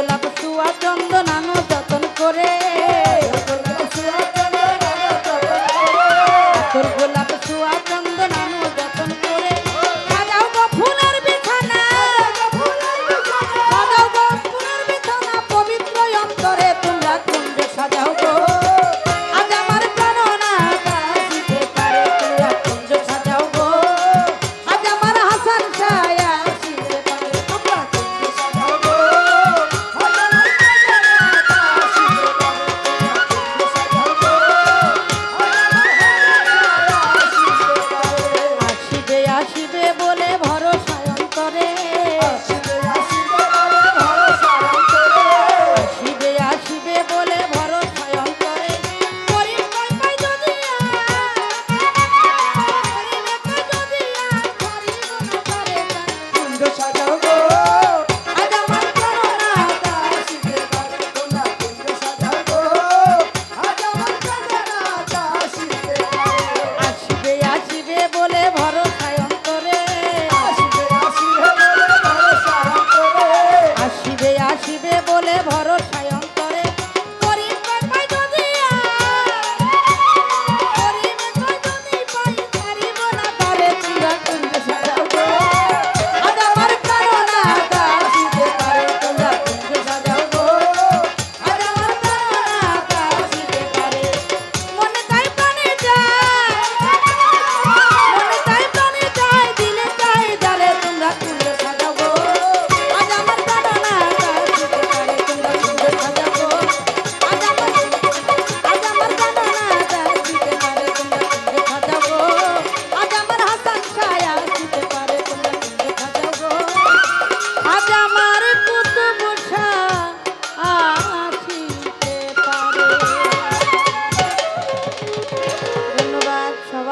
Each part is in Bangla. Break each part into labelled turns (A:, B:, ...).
A: গোলাপ চুয়া চন্দন আনো যতন করে গোলাপ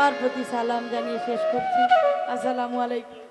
A: সবার প্রতি সালাম জানিয়ে শেষ করছি। আসসালামু আলাইকুম।